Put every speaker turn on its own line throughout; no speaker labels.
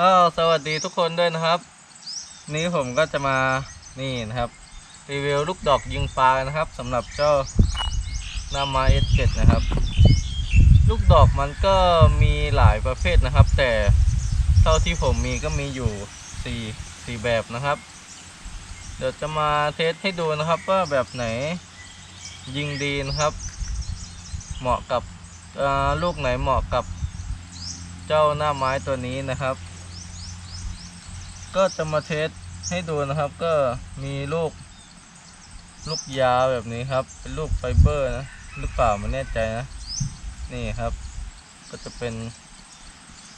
ก็สวัสดีทุกคนด้วยนะครับ นี้ผมก็จะมานี่นะครับ รีวิวลูกดอกยิงปลานะครับสำหรับเจ้านาไม้ S7 นะครับ ลูกดอกมันก็มีหลายประเภทนะครับ แต่เท่าที่ผมมีก็มีอยู่สี่สี่แบบนะครับ เดี๋ยวจะมาเทสให้ดูนะครับว่าแบบไหนยิงดีนะครับ เหมาะกับลูกไหนเหมาะกับเจ้าหน้าไม้ตัวนี้นะครับ ก็จะมาเทสให้ดูนะครับ ก็มีลูก ลูกยาวแบบนี้ครับ เป็นลูกไฟเบอร์นะหรือเปล่าไม่แน่ใจนะ นี่ครับ ก็จะเป็น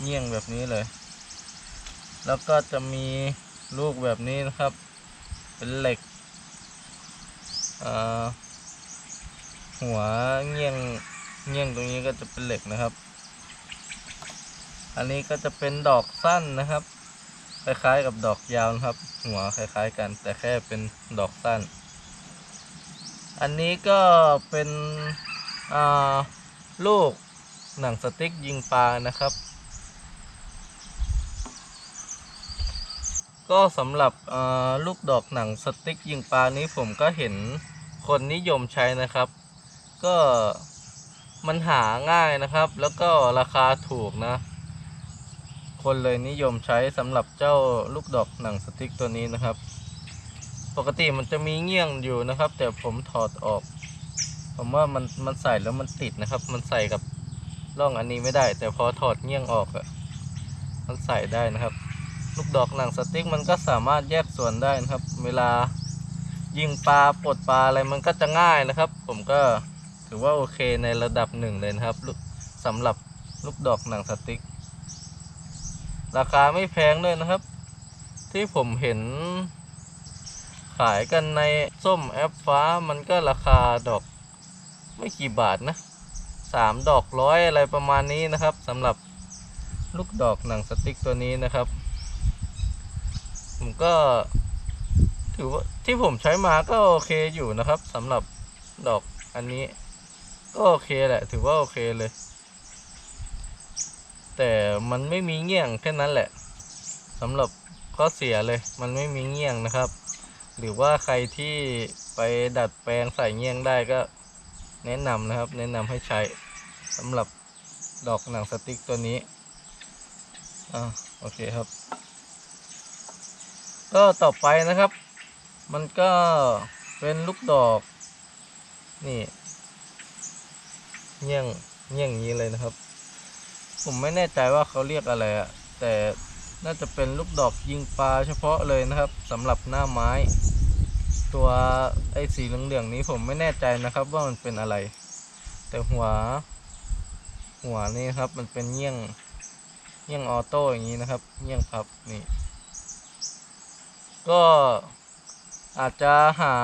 เงี้ยงแบบนี้เลย แล้วก็จะมีลูกแบบนี้นะครับ เป็นเหล็กหัวเงี้ยงเงี้ยงตรงนี้ก็จะเป็นเหล็กนะครับ อันนี้ก็จะเป็นดอกสั้นนะครับ คล้ายๆกับดอกยาวนะครับ หัวคล้ายๆกัน แต่แค่เป็นดอกสั้น อันนี้ก็เป็นลูกหนังสติ๊กยิงปลานะครับ ก็สำหรับลูกดอกหนังสติ๊กยิงปลานี้ผมก็เห็นคนนิยมใช้นะครับ ก็มันหาง่ายนะครับ แล้วก็ราคาถูกนะ คนเลยนิยมใช้สำหรับเจ้าลูกดอกหนังสติ๊กตัวนี้นะครับ ปกติมันจะมีเงี้ยงอยู่นะครับ แต่ผมถอดออก ผมว่ามันมันใส่แล้วมันติดนะครับ มันใส่กับร่องอันนี้ไม่ได้ แต่พอถอดเงี้ยงออกอะมันใส่ได้นะครับ ลูกดอกหนังสติ๊กมันก็สามารถแยกส่วนได้นะครับ เวลายิงปลาปลดปลาอะไรมันก็จะง่ายนะครับ ผมก็ถือว่าโอเคในระดับหนึ่งเลยนะครับสำหรับลูกดอกหนังสติ๊ก ราคาไม่แพงด้วยนะครับ ที่ผมเห็น ขายกันในส้มแอปฟ้ามันก็ราคาดอกไม่กี่บาทนะสามดอกร้อยอะไรประมาณนี้นะครับสำหรับลูกดอกหนังสติ๊กตัวนี้นะครับ ผมก็ถือว่าที่ผมใช้มาก็โอเคอยู่นะครับสำหรับดอกอันนี้ ก็โอเคแหละ ถือว่าโอเคเลย แต่มันไม่มีเงี้ยงแค่นั้นแหละสำหรับข้อเสียเลย มันไม่มีเงี้ยงนะครับ หรือว่าใครที่ไปดัดแปลงใส่เงี้ยงได้ก็แนะนำนะครับ แนะนำให้ใช้สำหรับดอกหนังสติ๊กตัวนี้อ่าโอเคครับ ก็ต่อไปนะครับ มันก็เป็นลูกดอก นี่เงี้ยงเงี้ยงนี้เลยนะครับ ผมไม่แน่ใจว่าเขาเรียกอะไรอะแต่น่าจะเป็นลูกดอกยิงปลาเฉพาะเลยนะครับสำหรับหน้าไม้ ตัวไอ้สีเหลืองๆนี้ผมไม่แน่ใจนะครับว่ามันเป็นอะไร แต่หัว หัวนี่ครับมันเป็นเงี้ยงเงี้ยงออโต้อย่างนี้นะครับเงี้ยงพับนี่ ก็อาจจะหา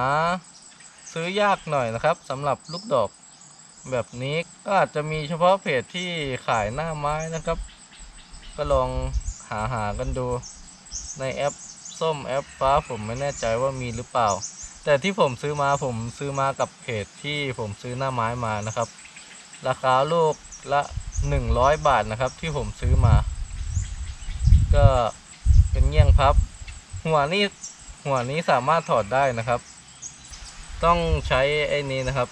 ซื้อยากหน่อยนะครับสำหรับลูกดอก แบบนี้ก็อาจจะมีเฉพาะเพจที่ขายหน้าไม้นะครับ ก็ลองหาหากันดูในแอปส้มแอปฟ้าผมไม่แน่ใจว่ามีหรือเปล่า แต่ที่ผมซื้อมาผมซื้อมากับเพจที่ผมซื้อหน้าไม้มานะครับ ราคาลูกละ 100 บาทนะครับที่ผมซื้อมา ก็เป็นเงี้ยงพับ หัวนี้หัวนี้สามารถถอดได้นะครับ ต้องใช้ไอ้นี้นะครับ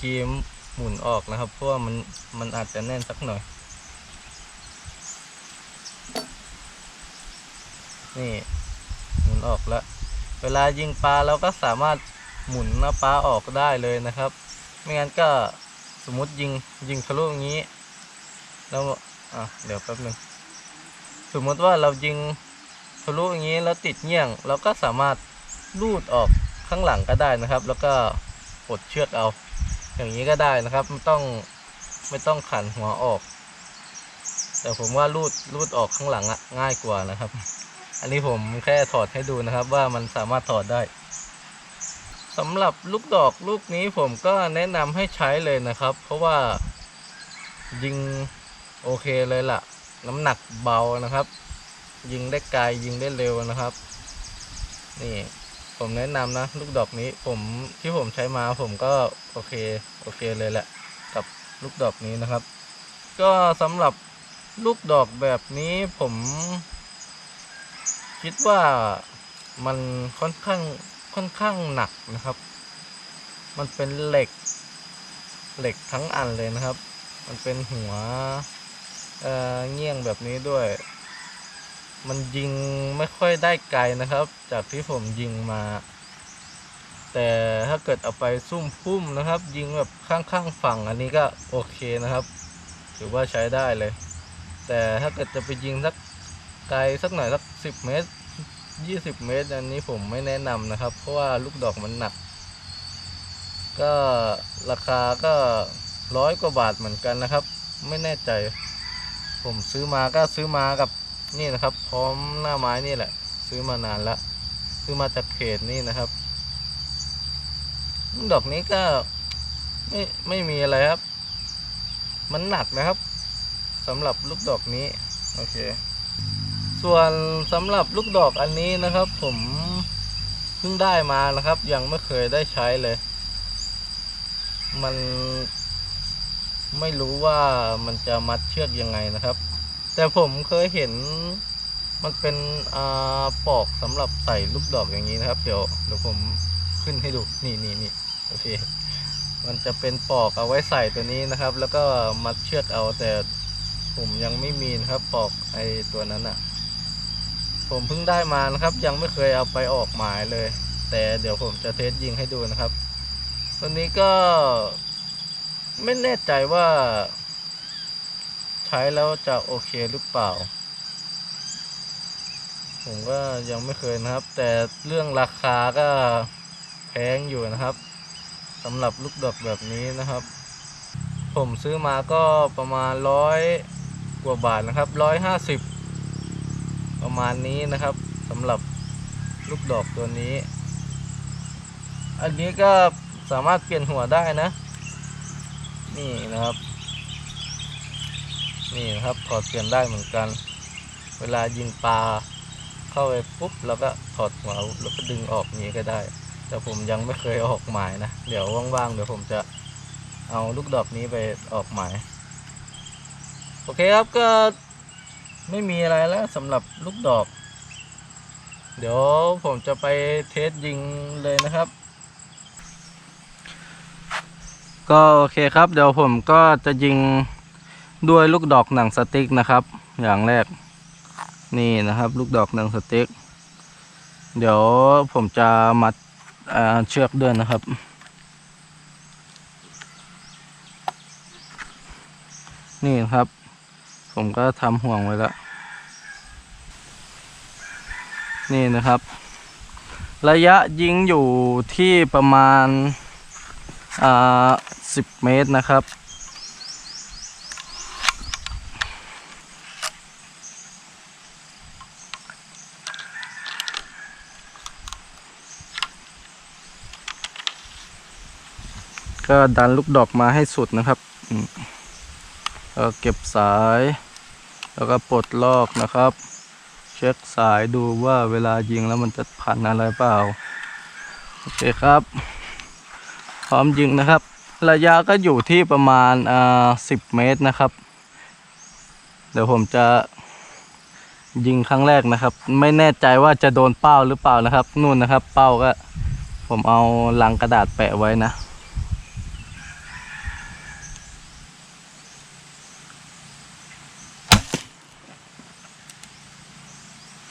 ครีมหมุนออกนะครับ เพราะว่ามันมันอาจจะแน่นสักหน่อย นี่หมุนออกแล้ว เวลายิงปลาเราก็สามารถหมุนหน้าปลาออกได้เลยนะครับ ไม่งั้นก็สมมติยิงยิงทะลุอย่างนี้ แล้วอะเดี๋ยวแป๊บหนึงสมมติว่าเรายิงทะลุอย่างนี้แล้วติดเงี้ยง เราก็สามารถลูดออกข้างหลังก็ได้นะครับ แล้วก็ปลดเชือกเอา อย่างนี้ก็ได้นะครับไม่ต้องไม่ต้องขันหัวออก แต่ผมว่าลูดลูดออกข้างหลังอะง่ายกว่านะครับ อันนี้ผมแค่ถอดให้ดูนะครับ ว่ามันสามารถถอดได้สำหรับลูกดอกลูกนี้ผมก็แนะนำให้ใช้เลยนะครับ เพราะว่ายิงโอเคเลยล่ะ น้ำหนักเบานะครับ ยิงได้ไกลยิงได้เร็วนะครับ นี่ ผมแนะนำนะ ลูกดอกนี้ผมที่ผมใช้มาผมก็โอเคโอเคเลยแหละ กับลูกดอกนี้นะครับ ก็สำหรับลูกดอกแบบนี้ผม คิดว่ามันค่อนข้างค่อนข้างหนักนะครับ มันเป็นเหล็ก เหล็กทั้งอันเลยนะครับ มันเป็นหัวเอ่อเงี้ยงแบบนี้ด้วย มันยิงไม่ค่อยได้ไกลนะครับ จากที่ผมยิงมา แต่ถ้าเกิดเอาไปซุ่มพุ่มนะครับ ยิงแบบข้างๆฝั่งอันนี้ก็โอเคนะครับ ถือว่าใช้ได้เลย แต่ถ้าเกิดจะไปยิงสักไกลสักหน่อยสักสิบเมตรยี่สิบเมตร อันนี้ผมไม่แนะนำนะครับ เพราะว่าลูกดอกมันหนัก ก็ราคาก็ร้อยกว่าบาทเหมือนกันนะครับ ไม่แน่ใจ ผมซื้อมาก็ซื้อมากับ นี่นะครับ พร้อมหน้าไม้นี่แหละ ซื้อมานานละซื้อมาจากเพจนี่นะครับ ดอกนี้ก็ไม่ไม่มีอะไรครับ มันหนักนะครับสำหรับลูกดอกนี้ โอเค ส่วนสำหรับลูกดอกอันนี้นะครับ ผมเพิ่งได้มานะครับ ยังไม่เคยได้ใช้เลย มันไม่รู้ว่ามันจะมัดเชือกยังไงนะครับ แต่ผมเคยเห็นมันเป็นอ่าปอกสำหรับใส่ลูกดอกอย่างนี้นะครับ เดี๋ยวเดี๋ยวผมขึ้นให้ดูนี่นี่นี่โอเค มันจะเป็นปอกเอาไว้ใส่ตัวนี้นะครับ แล้วก็มัดเชือกเอาแต่ผมยังไม่มีนะครับปอกไอตัวนั้นอะ่ะ ผมเพิ่งได้มานะครับ ยังไม่เคยเอาไปออกหมายเลย แต่เดี๋ยวผมจะเทสยิงให้ดูนะครับ ตัวนี้ก็ไม่แน่ใจว่า ใช้แล้วจะโอเคหรือเปล่า ผมก็ยังไม่เคยนะครับ แต่เรื่องราคาก็แพงอยู่นะครับสำหรับลูกดอกแบบนี้นะครับ ผมซื้อมาก็ประมาณร้อยกว่าบาทนะครับร้อยห้าสิบประมาณนี้นะครับสำหรับลูกดอกตัวนี้ อันนี้ก็สามารถเปลี่ยนหัวได้นะ นี่นะครับ นี่นะครับถอดเปลี่ยนได้เหมือนกัน เวลายิงปลาเข้าไปปุ๊บแล้วก็ถอดหัวแล้วก็ดึงออกนี้ก็ได้ แต่ผมยังไม่เคยออกหมายนะ เดี๋ยวว่างๆเดี๋ยวผมจะเอาลูกดอกนี้ไปออกหมาย โอเคครับก็ไม่มีอะไรแล้วสำหรับลูกดอก เดี๋ยวผมจะไปเทสยิงเลยนะครับ ก็โอเคครับ เดี๋ยวผมก็จะยิง ด้วยลูกดอกหนังสติ๊กนะครับ อย่างแรกนี่นะครับ ลูกดอกหนังสติ๊ก เดี๋ยวผมจะมัดเชือกด้วยนะครับนี่ครับ ผมก็ทำห่วงไว้แล้ว นี่นะครับ ระยะยิงอยู่ที่ประมาณอ่าสิบเมตรนะครับ ก็ดันลูกดอกมาให้สุดนะครับแล้วก็เก็บสาย แล้วก็ปลดลอกนะครับ เช็คสายดูว่าเวลายิงแล้วมันจะพันอะไรเปล่า โอเคครับ พร้อมยิงนะครับ ระยะก็อยู่ที่ประมาณอ่าสิบเมตรนะครับ เดี๋ยวผมจะยิงครั้งแรกนะครับ ไม่แน่ใจว่าจะโดนเป้าหรือเปล่านะครับ นู่นนะครับ เป้าก็ ผมเอาลังกระดาษแปะไว้นะ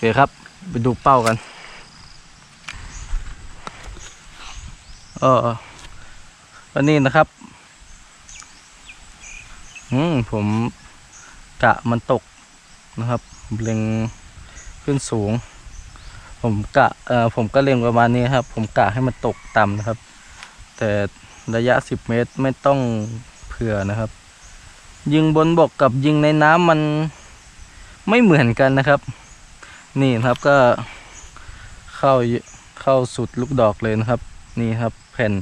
เคครับ ไปดูเป้ากันเออวันนี้นะครับ อืมผมกะมันตกนะครับเล็งขึ้นสูง ผมกะเอ่อผมก็เล็งประมาณนี้ครับ ผมกะให้มันตกต่ำนะครับ แต่ระยะสิบเมตรไม่ต้องเผื่อนะครับ ยิงบนบกกับยิงในน้ำมันไม่เหมือนกันนะครับ นี่ครับก็เข้าเข้าสุดลูกดอกเลยนะครับ นี่ครับแผ่น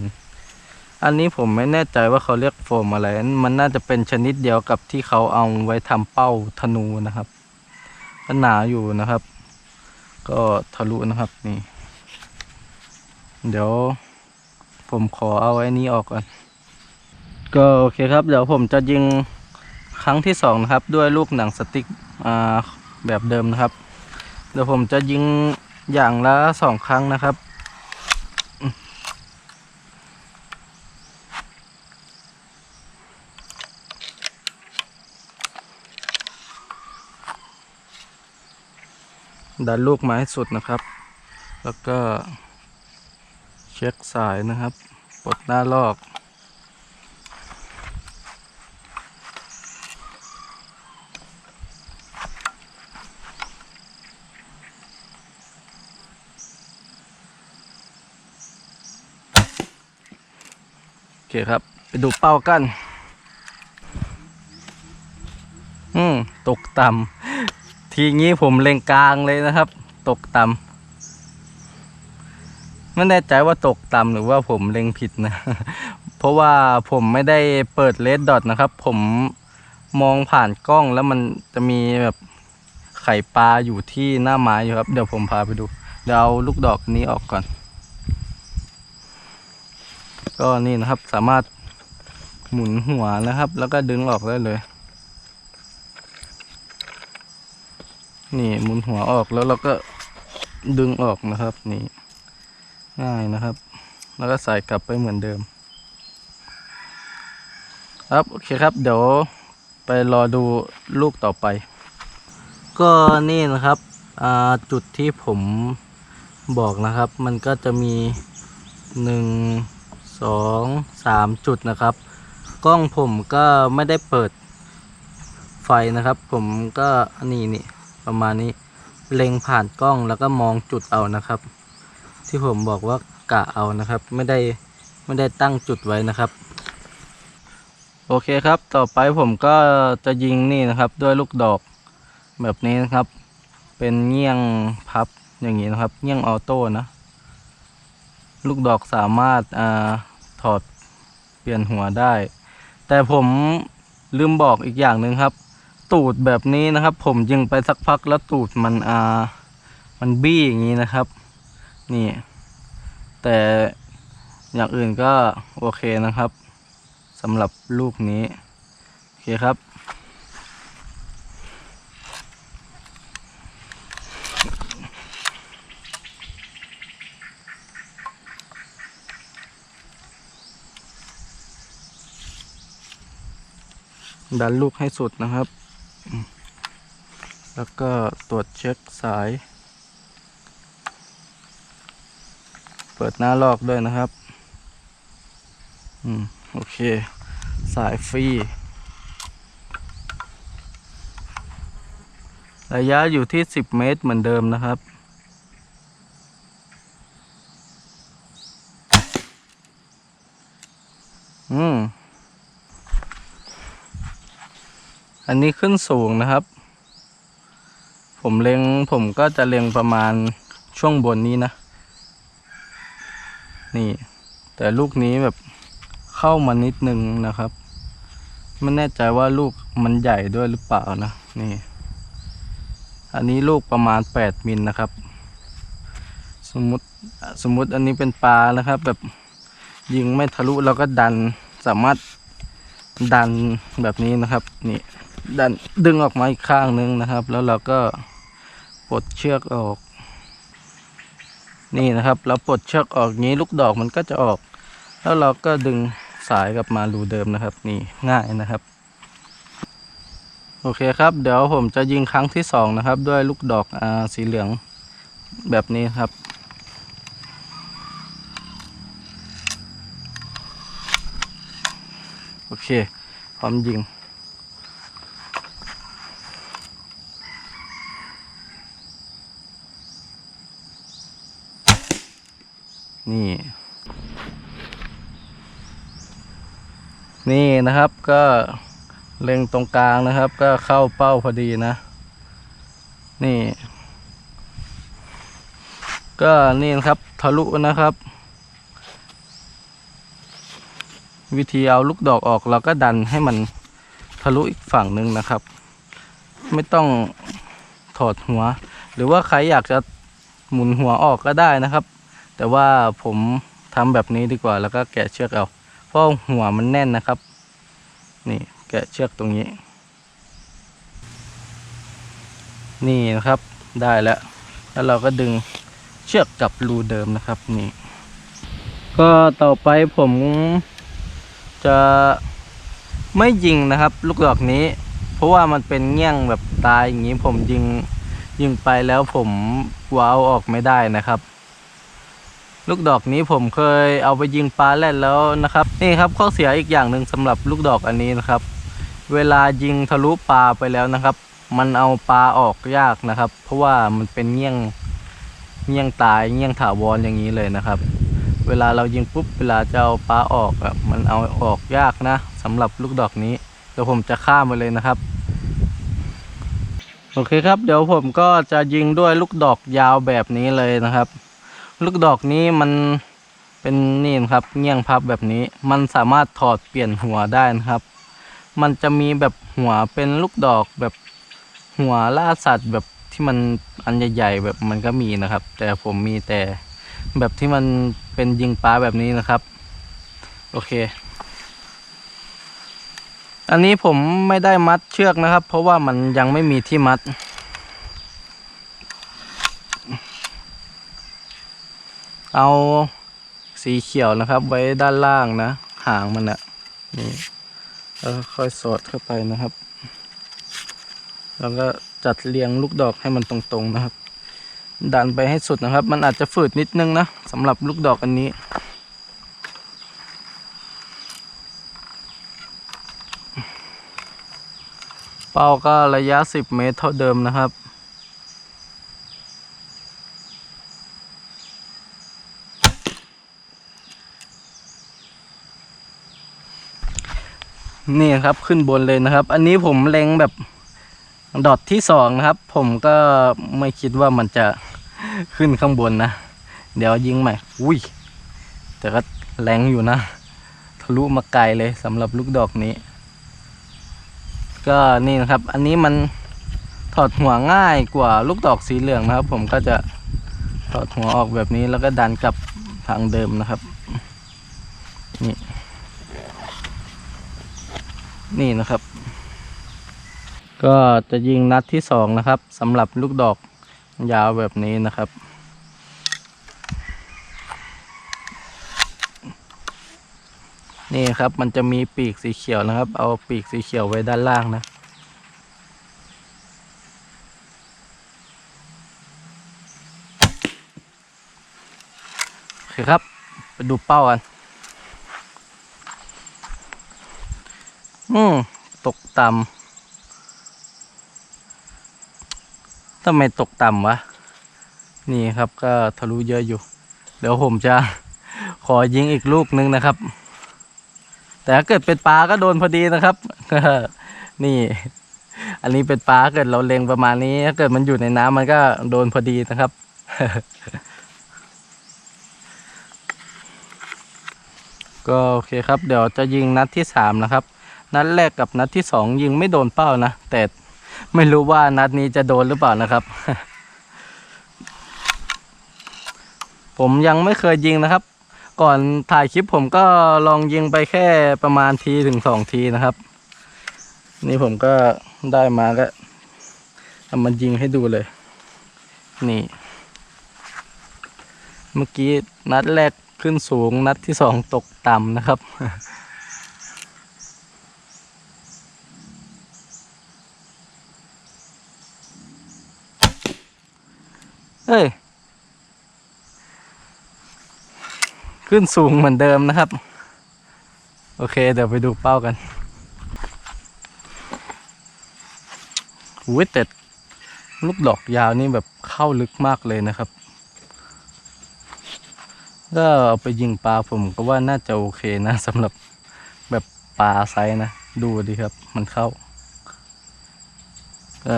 อันนี้ผมไม่แน่ใจว่าเขาเรียกโฟมอะไร มันน่าจะเป็นชนิดเดียวกับที่เขาเอาไว้ทำเป้าธนูนะครับก็หนาอยู่นะครับ ก็ทะลุนะครับนี่ เดี๋ยวผมขอเอาไอ้นี้ออกก่อน ก็โอเคครับ เดี๋ยวผมจะยิงครั้งที่สองนะครับ ด้วยลูกหนังสติ๊กแบบเดิมนะครับ ดี๋ยวผมจะยิงอย่างละสองครั้งนะครับดันลูกมาให้สุดนะครับ แล้วก็เช็คสายนะครับ ปลดหน้าลอก คครับ ไปดูเป้ากัน อืมตกต่ำทีงี้ผมเล็งกลางเลยนะครับ ตกต่ำไม่แน่ใจว่าตกต่ำหรือว่าผมเล็งผิดนะ เพราะว่าผมไม่ได้เปิดเลดดอทนะครับ ผมมองผ่านกล้องแล้วมันจะมีแบบไข่ปลาอยู่ที่หน้าไม้อยู่ครับ เดี๋ยวผมพาไปดู เดี๋ยวเอาลูกดอกนี้ออกก่อน ก็นี่นะครับสามารถหมุนหัวนะครับ แล้วก็ดึงออกได้เลย นี่หมุนหัวออกแล้วเราก็ดึงออกนะครับ นี่ ง่ายนะครับ แล้วก็ใส่กลับไปเหมือนเดิม ครับโอเคครับ เดี๋ยวไปรอดูลูกต่อไป ก็นี่นะครับอ่าจุดที่ผมบอกนะครับ มันก็จะมีหนึ่ง สองสามจุดนะครับ กล้องผมก็ไม่ได้เปิดไฟนะครับ ผมก็นี่นี่ประมาณนี้เล็งผ่านกล้องแล้วก็มองจุดเอานะครับ ที่ผมบอกว่ากะเอานะครับ ไม่ได้ไม่ได้ตั้งจุดไว้นะครับ โอเคครับ ต่อไปผมก็จะยิงนี่นะครับ ด้วยลูกดอกแบบนี้นะครับ เป็นเงี้ยงพับอย่างนี้นะครับ เงี้ยงออโต้นะ ลูกดอกสามารถอ่าถอดเปลี่ยนหัวได้ แต่ผมลืมบอกอีกอย่างหนึ่งครับ ตูดแบบนี้นะครับ ผมยิงไปสักพักแล้วตูดมันอ่ามันบี้อย่างนี้นะครับ นี่ แต่อย่างอื่นก็โอเคนะครับสำหรับลูกนี้ โอเคครับ ดันลูกให้สุดนะครับ แล้วก็ตรวจเช็คสาย เปิดหน้าลอกด้วยนะครับ อืม โอเค สายฟรี ระยะอยู่ที่ 10 เมตรเหมือนเดิมนะครับอืม อันนี้ขึ้นสูงนะครับ ผมเล็งผมก็จะเล็งประมาณช่วงบนนี้นะ นี่ แต่ลูกนี้แบบเข้ามานิดนึงนะครับ ไม่แน่ใจว่าลูกมันใหญ่ด้วยหรือเปล่านะ นี่ อันนี้ลูกประมาณ 8 มิลนะครับ สมมติสมมติอันนี้เป็นปลานะครับ แบบยิงไม่ทะลุเราก็ดันสามารถดันแบบนี้นะครับ นี่ ดันดึงออกมาอีกข้างนึงนะครับ แล้วเราก็ปลดเชือกออก นี่นะครับเราปลดเชือกออกงี้ลูกดอกมันก็จะออก แล้วเราก็ดึงสายกลับมารูเดิมนะครับ นี่ง่ายนะครับ โอเคครับ เดี๋ยวผมจะยิงครั้งที่สองนะครับ ด้วยลูกดอกอาสีเหลืองแบบนี้ครับโอเคพร้อมยิง นี่ นี่นะครับก็เล็งตรงกลางนะครับ ก็เข้าเป้าพอดีนะ นี่ ก็นี่นะครับทะลุนะครับ วิธีเอาลูกดอกออกเราก็ดันให้มันทะลุอีกฝั่งหนึ่งนะครับ ไม่ต้องถอดหัว หรือว่าใครอยากจะหมุนหัวออกก็ได้นะครับ แต่ว่าผมทำแบบนี้ดีกว่าแล้วก็แกะเชือกเอา เพราะหัวมันแน่นนะครับ นี่แกะเชือกตรงนี้ นี่นะครับได้แล้ว แล้วเราก็ดึงเชือกกับรูเดิมนะครับนี่ ก็ต่อไปผมจะไม่ยิงนะครับ ลูกดอกนี้ เพราะว่ามันเป็นเงี้ยงแบบตายอย่างนี้ผมยิงยิงไปแล้วผมว้าวออกไม่ได้นะครับ ลูกดอกนี้ผมเคยเอาไปยิงปลาแล่นแล้วนะครับ นี่ครับข้อเสียอีกอย่างหนึ่งสำหรับลูกดอกอันนี้นะครับ เวลายิงทะลุปลาไปแล้วนะครับ มันเอาปลาออกยากนะครับ เพราะว่ามันเป็นเงี้ยงเงี้ยงตายเงี้ยงถาวรอย่างนี้เลยนะครับ เวลาเรายิงปุ๊บเวลาจะเอาปลาออกอะมันเอาออกยากนะสำหรับลูกดอกนี้เดี๋ยวผมจะข้ามไปเลยนะครับโอเคครับ เดี๋ยวผมก็จะยิงด้วยลูกดอกยาวแบบนี้เลยนะครับ ลูกดอกนี้มันเป็นนี่นะครับเงี้ยงพับแบบนี้ มันสามารถถอดเปลี่ยนหัวได้นะครับ มันจะมีแบบหัวเป็นลูกดอกแบบหัวล่าสัตว์แบบที่มันอันใหญ่ๆแบบมันก็มีนะครับ แต่ผมมีแต่แบบที่มันเป็นยิงปลาแบบนี้นะครับ โอเค อันนี้ผมไม่ได้มัดเชือกนะครับ เพราะว่ามันยังไม่มีที่มัด เอาสีเขียวนะครับ ไว้ด้านล่างนะ หางมันอะนี่แล้วค่อยสอดเข้าไปนะครับ แล้วก็จัดเรียงลูกดอกให้มันตรงๆนะครับ ดันไปให้สุดนะครับ มันอาจจะฝืดนิดนึงนะสำหรับลูกดอกอันนี้เป้าก็ระยะ 10 เมตรเท่าเดิมนะครับ นี่ครับขึ้นบนเลยนะครับ อันนี้ผมเล็งแบบดอทที่สองนะครับ ผมก็ไม่คิดว่ามันจะขึ้นข้างบนนะ เดี๋ยวยิงใหม่ อุ้ย แต่ก็แรงอยู่นะ ทะลุมาไกลเลยสำหรับลูกดอกนี้ ก็นี่นะครับ อันนี้มันถอดหัวง่ายกว่าลูกดอกสีเหลืองนะครับ ผมก็จะถอดหัวออกแบบนี้แล้วก็ดันกลับทางเดิมนะครับ นี่ นี่นะครับ ก็จะยิงนัดที่สองนะครับสำหรับลูกดอกยาวแบบนี้นะครับ นี่ครับมันจะมีปีกสีเขียวนะครับ เอาปีกสีเขียวไว้ด้านล่างนะโอเคครับ ไปดูเป้ากัน อืมตกต่ำทำไมตกต่ำวะ นี่ครับก็ทะลุเยอะอยู่ เดี๋ยวผมจะขอยิงอีกลูกนึงนะครับ แต่ถ้าเกิดเป็นปลาก็โดนพอดีนะครับ นี่ อันนี้เป็นปลาเกิดเราเล็งประมาณนี้ ถ้าเกิดมันอยู่ในน้ำมันก็โดนพอดีนะครับก็โอเคครับ เดี๋ยวจะยิงนัดที่สามนะครับ นัดแรกกับนัดที่สองยิงไม่โดนเป้านะ แต่ไม่รู้ว่านัดนี้จะโดนหรือเปล่านะครับ ผมยังไม่เคยยิงนะครับ ก่อนถ่ายคลิปผมก็ลองยิงไปแค่ประมาณทีถึงสองทีนะครับ นี่ผมก็ได้มาก็เอามันยิงให้ดูเลย นี่ เมื่อกี้นัดแรกขึ้นสูงนัดที่สองตกต่ำนะครับ เอ้ย ขึ้นสูงเหมือนเดิมนะครับ โอเค เดี๋ยวไปดูเป้ากันอุ้ยแต่ลูกดอกยาวนี่แบบเข้าลึกมากเลยนะครับ ก็เอาไปยิงปลาผมก็ว่าน่าจะโอเคนะสำหรับแบบปลาไซส์นะ ดูดีครับ มันเข้า ก็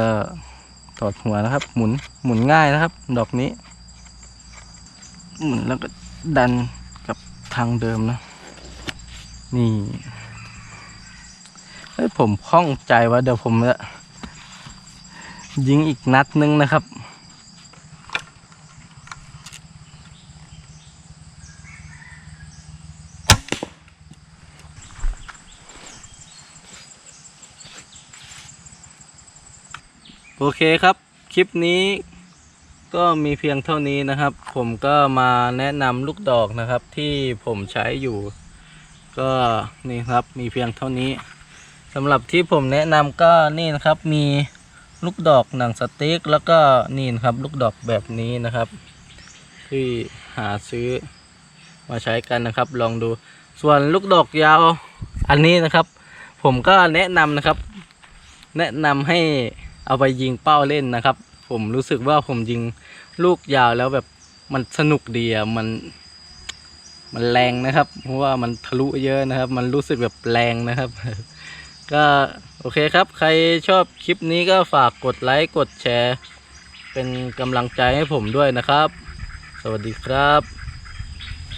ถอดหัวนะครับ หมุนหมุนง่ายนะครับ ดอกนี้ หมุนแล้วก็ดันกับทางเดิมนะ นี่เฮ้ยผมคล่องใจว่าเดี๋ยวผมจะยิงอีกนัดนึงนะครับ โอเคครับ คลิปนี้ก็มีเพียงเท่านี้นะครับ ผมก็มาแนะนำลูกดอกนะครับ ที่ผมใช้อยู่ ก็นี่ครับมีเพียงเท่านี้สำหรับที่ผมแนะนำก็นี่นะครับ มีลูกดอกหนังสติ๊กแล้วก็นี่นะครับ ลูกดอกแบบนี้นะครับ ที่หาซื้อมาใช้กันนะครับ ลองดู ส่วนลูกดอกยาวอันนี้นะครับ ผมก็แนะนำนะครับ แนะนำให้ เอาไปยิงเป้าเล่นนะครับ ผมรู้สึกว่าผมยิงลูกยาวแล้วแบบมันสนุกดีอะมัน มันแรงนะครับ เพราะว่ามันทะลุเยอะนะครับ มันรู้สึกแบบแรงนะครับ ก็โอเคครับ ใครชอบคลิปนี้ก็ฝากกดไลค์กดแชร์ เป็นกำลังใจให้ผมด้วยนะครับ สวัสดีครับ